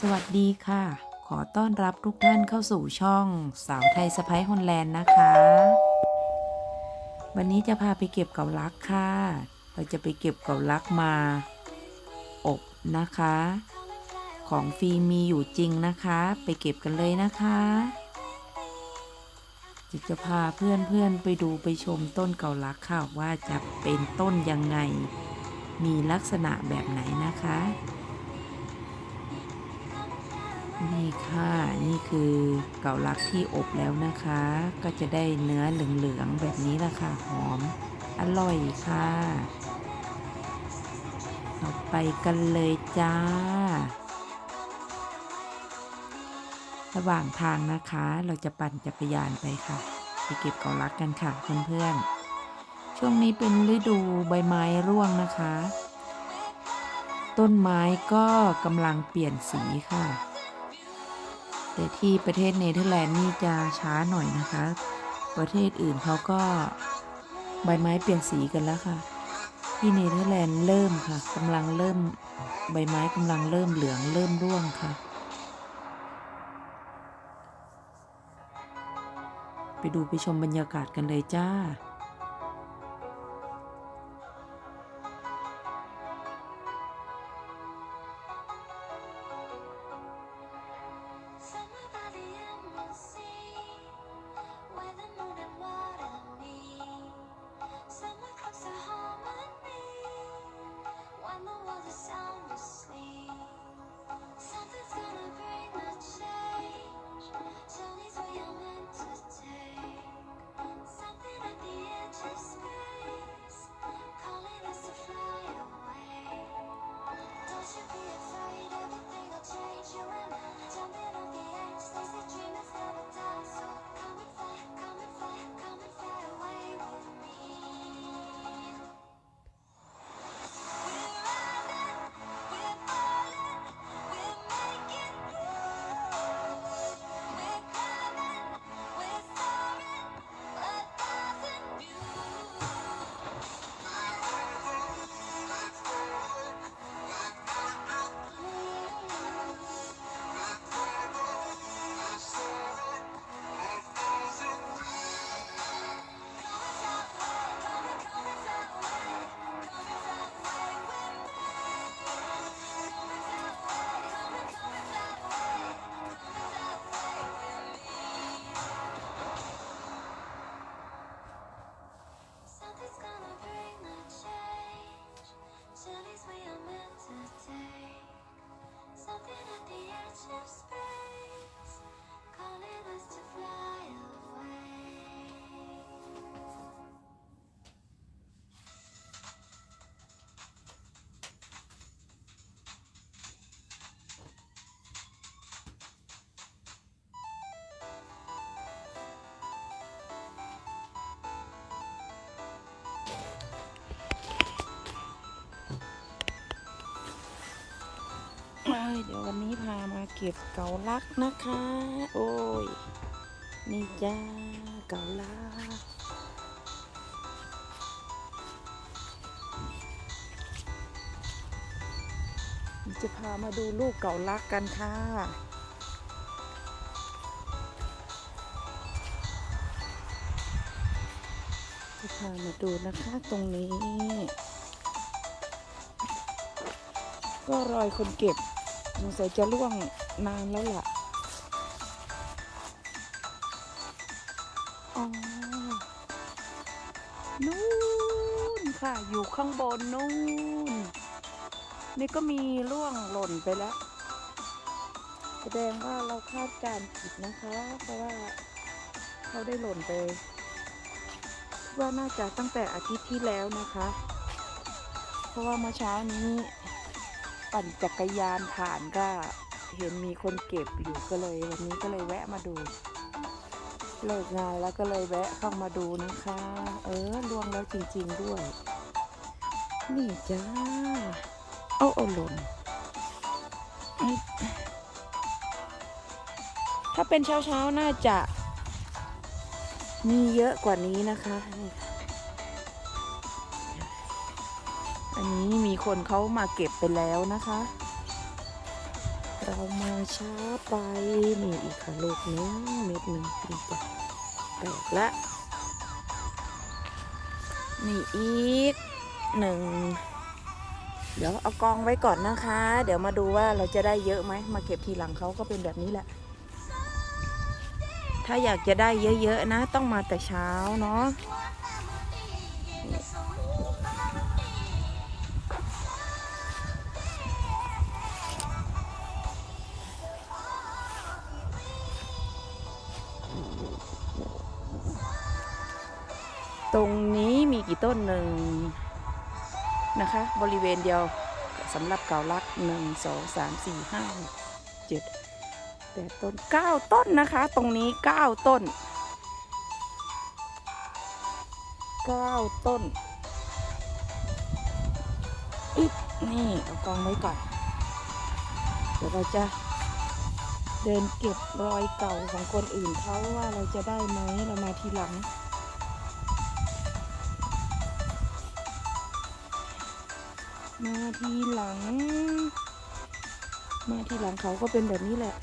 สวัสดีค่ะ ขอต้อนรับทุกท่านเข้าสู่ช่องสาวไทยสะพ้ยฮอลแลนด์นะคะ วันนี้จะพาไปเก็บเกาลักค่ะ เราจะไปเก็บเกาลักมาอบนะคะ ของฟรีมีอยู่จริงนะคะ ไปเก็บกันเลยนะคะ จะจะพาเพื่อนๆไปดูไปชมต้นเกาลักค่ะว่าจะเป็นต้นยังไง มีลักษณะแบบไหนนะคะ นี่ค่ะ นี่คือเกาลักที่อบแล้วนะคะ ก็จะได้เนื้อเหลืองๆแบบนี้ละค่ะ หอม อร่อยค่ะเราไปกันเลยจ้า ระหว่างทางนะคะ เราจะปั่นจักรยานไปค่ะ ไปเก็บเกาลักกันค่ะเพื่อนๆ ช่วงนี้เป็นฤดูใบไม้ร่วงนะคะ ต้นไม้ก็กำลังเปลี่ยนสีค่ะ แต่ที่ประเทศเนเธอร์แลนด์นี่จะช้าหน่อยนะคะ ประเทศอื่นเขาก็ใบไม้เปลี่ยนสีกันแล้วค่ะ ที่เนเธอร์แลนด์เริ่มค่ะกำลังเริ่มใบไม้กำลังเริ่มเหลืองเริ่มร่วงค่ะ ไปดูไปชมบรรยากาศกันเลยจ้า เอ้ยเดี๋ยววันนี้พามาเก็บเกาลักนะคะ โอ้ย นี่จ้าเกาลัก จะพามาดูลูกเกาลักกันค่ะจะพามาดูนะคะตรงนี้ ก็รอยคนเก็บ สงสัยจะล่วงนานแล้วล่ะอ๋อนู่นค่ะ อยู่ข้างบนนู่น นี่ก็มีร่วงหล่นไปแล้ว แสดงว่าเราคาดการณ์ผิดนะคะ เพราะว่าเขาได้หล่นไปว่าน่าจะตั้งแต่อาทิตย์ที่แล้วนะคะ เพราะว่าเมื่อเช้านี้ ปั่นจักรยานผ่านก็เห็นมีคนเก็บอยู่ก็เลย วันนี้ก็เลยแวะมาดู เลิกงานแล้วก็เลยแวะเข้ามาดูนะคะ เออลวงแล้วจริง ๆด้วย นี่จ้าเอาเอาหล่นถ้าเป็นเช้าๆน่าจะ มีเยอะกว่านี้นะคะนี่ค่ะ อันนี้มีคนเขามาเก็บไปแล้วนะคะ เรามาช้าไปนี่อีกค่ะลูกนึงเม็ดหนึ่งนี่จ้ะแตกละนี่อีกหนึ่งเดี๋ยวเอากองไว้ก่อนนะคะ เดี๋ยวมาดูว่าเราจะได้เยอะไหม มาเก็บทีหลังเขาก็เป็นแบบนี้แหละ ถ้าอยากจะได้เยอะๆนะ ต้องมาแต่เช้าเนาะ ต้นหนึ่งนะคะ บริเวณเดียวสำหรับเกาลักหนึ่งสองสามสี่ห้าหกเจ็ดแปดต้นเก้าต้นนะคะ ตรงนี้เก้าต้นเก้าต้นอิบนี่เอากองไว้ก่อน เดี๋ยวเราจะเดินเก็บรอยเก่าของคนอื่นเขาว่าเราจะได้ไหมเรามาทีหลัง มาทีหลัง มาทีหลังเขาก็เป็นแบบนี้แหละ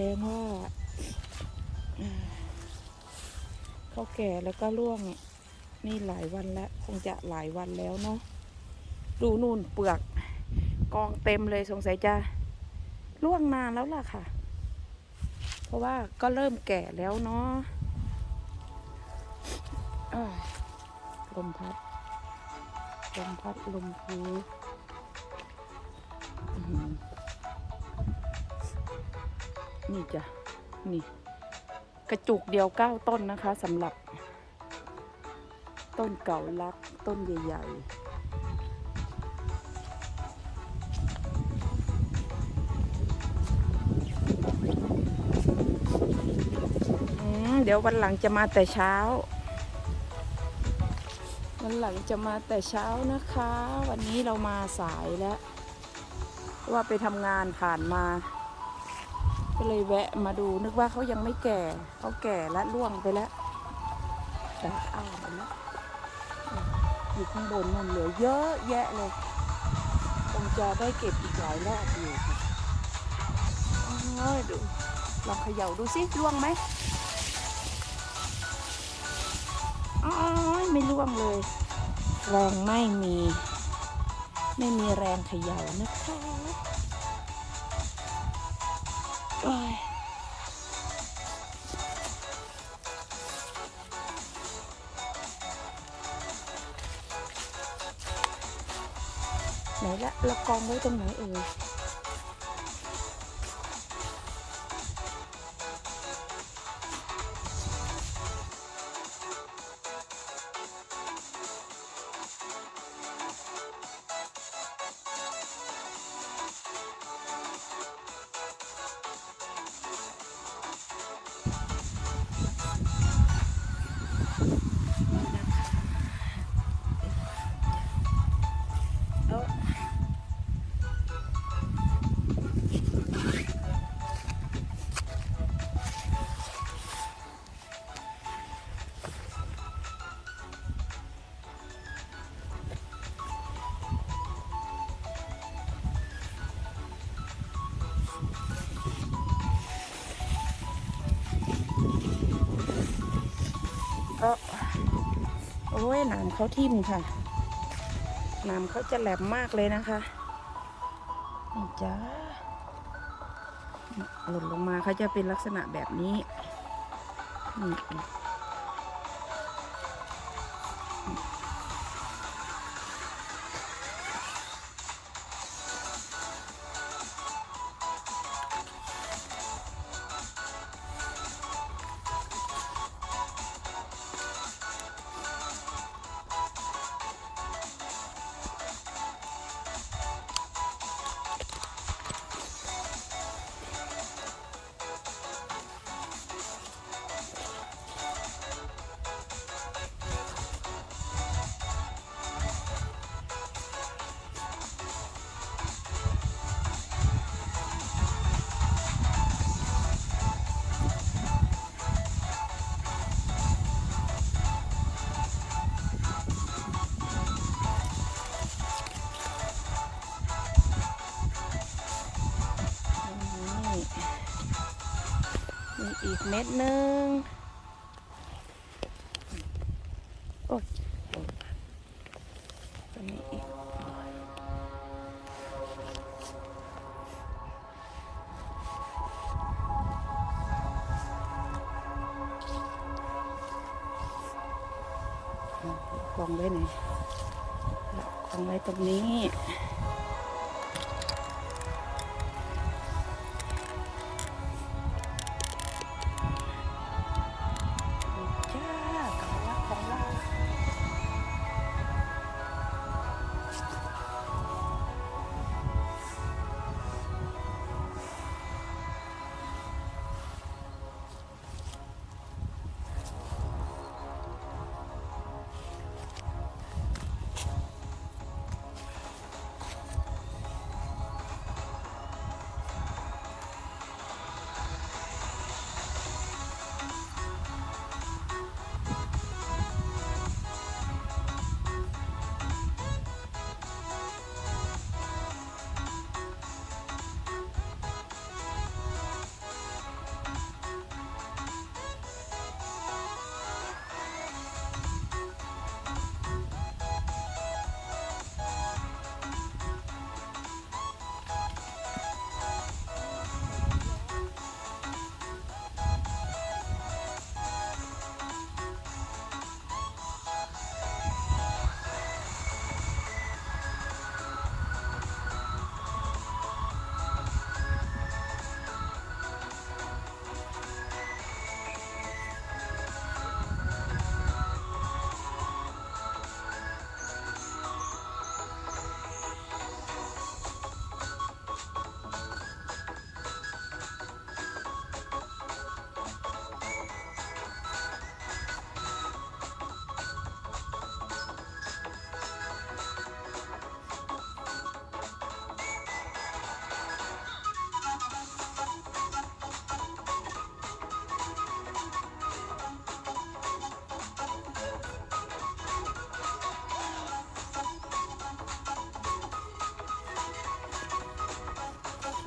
ดงว่าอ่าเขาแก่แล้วก็ร่วงนี่หลายวันแล้ว คงจะหลายวันแล้วเนาะดูนู่นเปลือกกองเต็มเลยสงสัยจะร่วงนานแล้วล่ะค่ะ เพราะว่าก็เริ่มแก่แล้วเนาะลมพัดลมพัดลมพูอื้อหือ นี่จ้ะนี่ กระจุกเดียวเก้าต้นนะคะสำหรับ ต้นเก่าลักต้นใหญ่ๆเดี๋ยววันหลังจะมาแต่เช้า วันหลังจะมาแต่เช้านะคะ วันนี้เรามาสายแล้วเพราะว่าไปทำงานผ่านมา ก็เลยแวะมาดูนึกว่าเขายังไม่แก่เขาแก่และร่วงไปแล้วแต่อ้าวไปแล้วอยู่ข้างบนนั่นเหลือเยอะแยะเลยคงจะได้เก็บอีกหลายรอบอยู่ค่ะโอ้ยดูลองเขย่าดูสิร่วงไหมอ๋อไม่ร่วงเลยแรงไม่มี ไม่มีแรงเขย่านะคะ ไหนละเรากองไว้ตรงไหนเอ่ย เขาทิ่มค่ะนามเขาจะแหลมมากเลยนะคะนี่จ้าหล่นลงมาเขาจะเป็นลักษณะแบบนี้นี่ เม็ดหนึ่งโอ้ยตัวนี้อีกกองไว้ไหนกองไว้ตรงนี้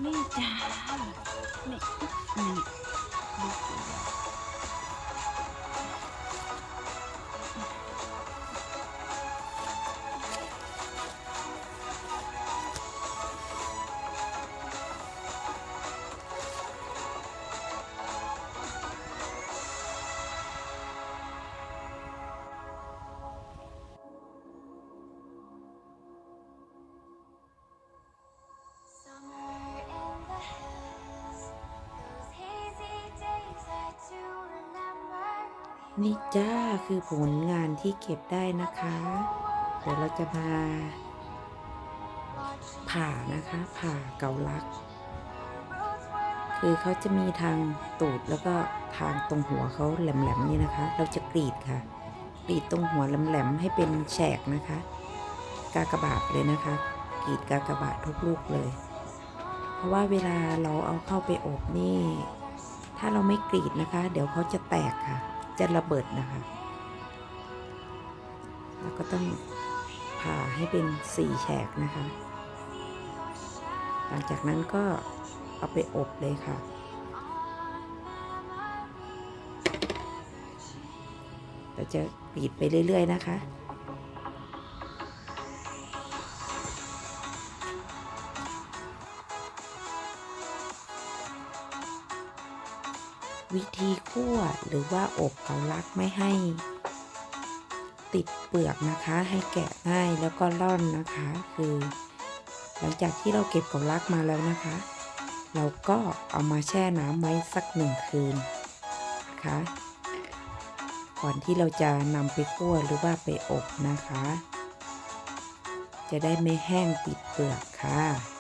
นี่จ้านี่นี่ นี่จ้าคือผลงานที่เก็บได้นะคะ เดี๋ยวเราจะมาผ่านะคะ ผ่าเกาลัก คือเขาจะมีทางตูดแล้วก็ทางตรงหัวเขาแหลมๆนี่นะคะ เราจะกรีดค่ะ กรีดตรงหัวแหลมๆให้เป็นแฉกนะคะ กากบาทเลยนะคะ กรีดกากบาททุกลูกเลย เพราะว่าเวลาเราเอาเข้าไปอบนี่ ถ้าเราไม่กรีดนะคะ เดี๋ยวเขาจะแตกค่ะ จะระเบิดนะคะ แล้วก็ต้องผ่าให้เป็นสี่แฉกนะคะ หลังจากนั้นก็เอาไปอบเลยค่ะเราจะปีดไปเรื่อย ๆ นะคะ วิธีคั่วหรือว่าอบเกาลักไม่ให้ ติดเปลือกนะคะ ให้แกะง่ายแล้วก็ร่อนนะคะ คือ หลังจากที่เราเก็บเกาลักมาแล้วนะคะ เราก็เอามาแช่น้ำไว้สักหนึ่งคืนนะคะก่อนที่เราจะนำไปคั่วหรือว่าไปอบนะคะ จะได้ไม่แห้งติดเปลือกค่ะ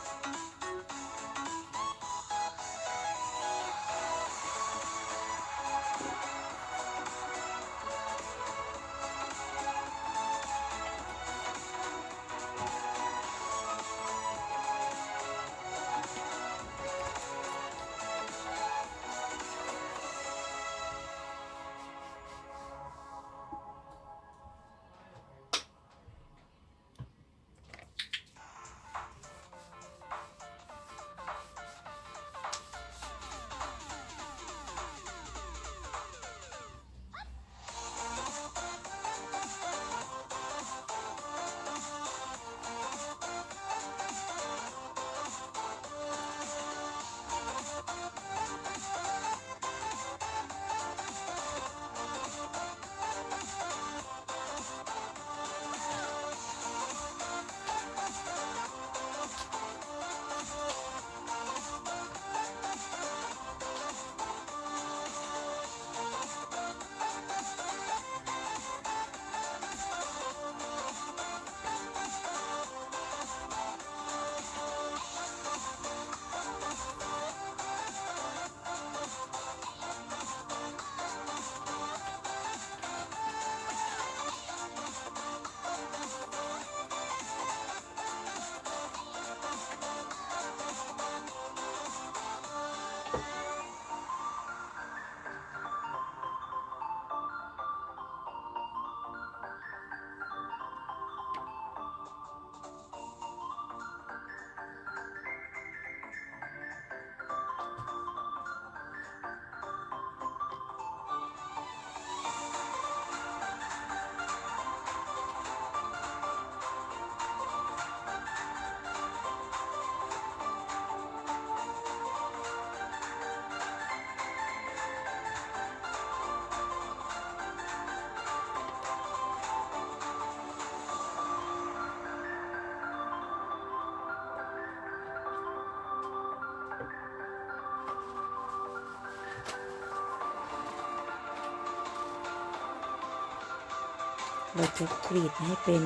เราจะกรีดให้เป็น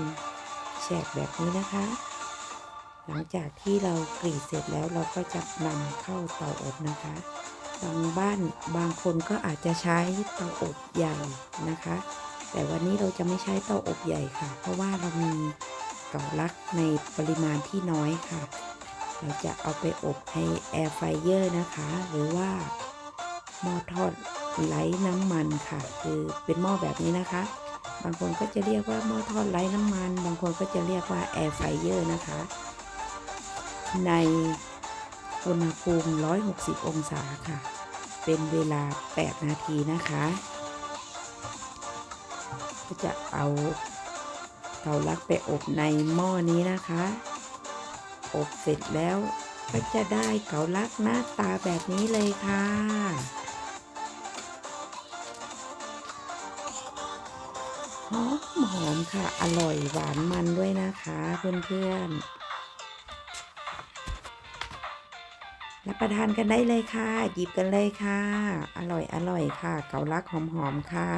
แฉกแบบนี้นะคะ หลังจากที่เรากรีดเสร็จแล้วเราก็จะนำเข้าเตาอบนะคะบางบ้านบางคนก็อาจจะใช้เตาอบใหญ่นะคะ แต่วันนี้เราจะไม่ใช้เตาอบใหญ่ค่ะ เพราะว่าเรามีเกาลักในปริมาณที่น้อยค่ะ เราจะเอาไปอบในแอร์ไฟเยอร์นะคะ หรือว่าหม้อทอดไร้น้ำมันค่ะ คือเป็นหม้อแบบนี้นะคะ บางคนก็จะเรียกว่าหม้อทอดไร้น้ำมัน บางคนก็จะเรียกว่าแอร์ไฟเยอร์นะคะ ในอุณหภูมิ 160 องศาค่ะ เป็นเวลา 8 นาทีนะคะ ก็จะเอาเตาลักไปอบในหม้อนี้นะคะ อบเสร็จแล้วก็จะได้เกาลักหน้าตาแบบนี้เลยค่ะ หอมค่ะ อร่อยหวานมันด้วยนะคะเพื่อนๆรับประทานกันได้เลยค่ะ หยิบกันเลยค่ะ อร่อยอร่อยค่ะ เกาลักหอมหอมๆค่ะ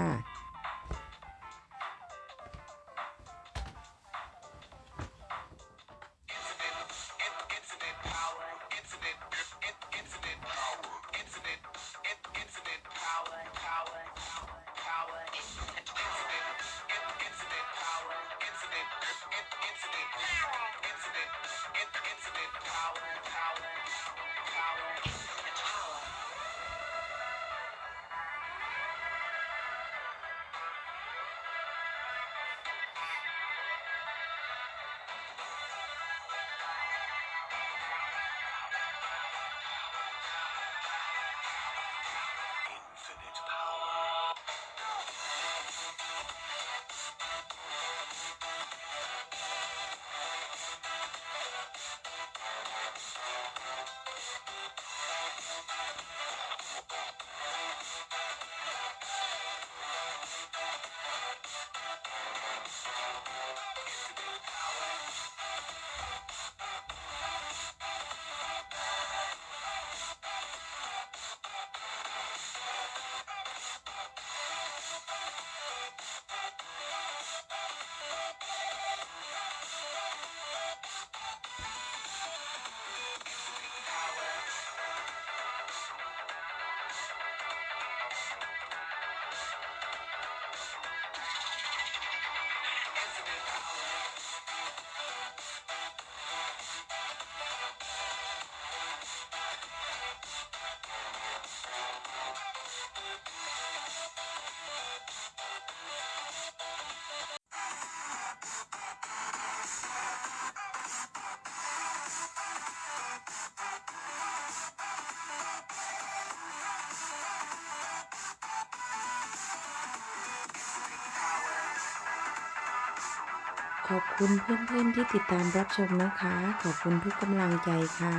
ขอบคุณเพื่อนๆที่ติดตามรับชมนะคะ ขอบคุณทุกกำลังใจค่ะ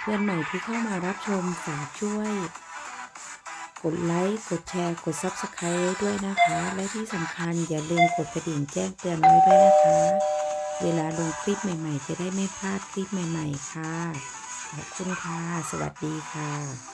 เพื่อนใหม่ที่เข้ามารับชมฝากช่วย กดไลค์ กดแชร์ กด Subscribe ด้วยนะคะ และที่สำคัญอย่าลืมกดกระดิ่งแจ้งเตือนไว้ด้วยนะคะ เวลาลงคลิปใหม่ ๆ จะได้ไม่พลาดคลิปใหม่ ๆ ค่ะ ขอบคุณค่ะ สวัสดีค่ะ